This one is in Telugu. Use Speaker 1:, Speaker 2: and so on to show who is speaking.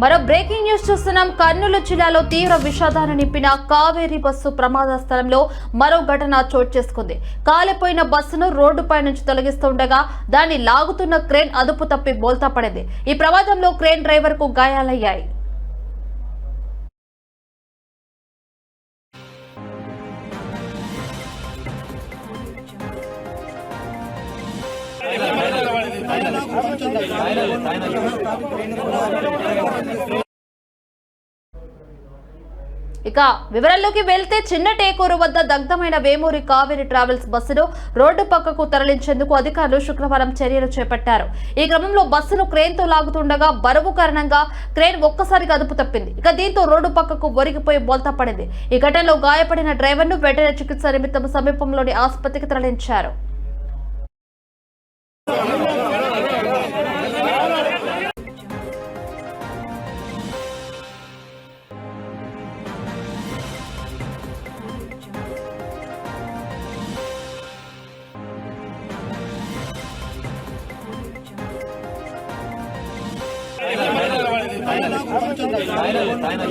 Speaker 1: మరో బ్రేకింగ్ న్యూస్ చూస్తున్నాం. కర్నూలు జిల్లాలో తీవ్ర విషాదాన్ని నింపిన కావేరీ బస్సు ప్రమాద స్థలంలో మరో ఘటన చోటు చేసుకుంది. కాలిపోయిన బస్సును రోడ్డుపై నుంచి తొలగిస్తుండగా దాన్ని లాగుతున్న క్రేన్ అదుపు తప్పి బోల్తా పడింది. ఈ ప్రమాదంలో క్రేన్ డ్రైవర్కు గాయాలయ్యాయి. ఇక వివరాల్లోకి వెళ్తే చిన్న టేకూరు వద్ద దగ్ధమైన వేమూరి కావేరి ట్రావెల్స్ బస్సును రోడ్డు పక్కకు తరలించేందుకు అధికారులు శుక్రవారం చర్యలు చేపట్టారు. ఈ క్రమంలో బస్సును క్రేన్తో లాగుతుండగా బరువు కారణంగా క్రేన్ ఒక్కసారిగా అదుపు తప్పింది. ఇక దీంతో రోడ్డు పక్కకు ఒరిగిపోయి బోల్తా పడింది. ఈ ఘటనలో గాయపడిన డ్రైవర్ను వెంటనే చికిత్స నిమిత్తం సమీపంలోని ఆసుపత్రికి తరలించారు.
Speaker 2: ఆయన ఆయన